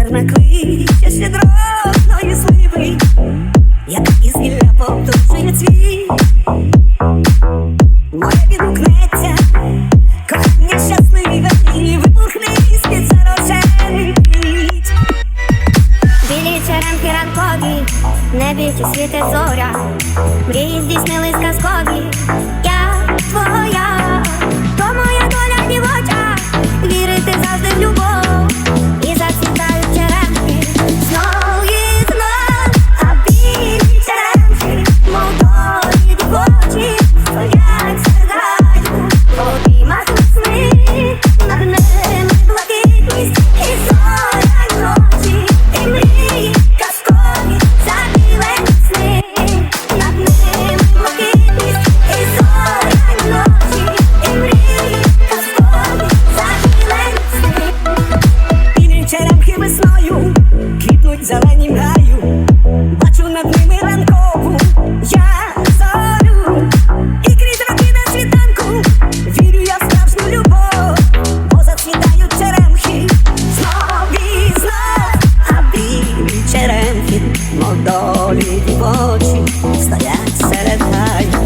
Серна кличе щедроної сливи, як із гілля повторює цвіт. Море відгукнеться, кохання щасливе і вибухне з-під зарожений. Білі черемки ранкові, небі світить зоря, зеленім гаю, бачу над ними ранкову, я зорю. І крізь роки на світанку, вірю я в страшну любов, бо зацвітають черемхи, знов і знов, а білі черемхи, модолі очі стоять серед гаю.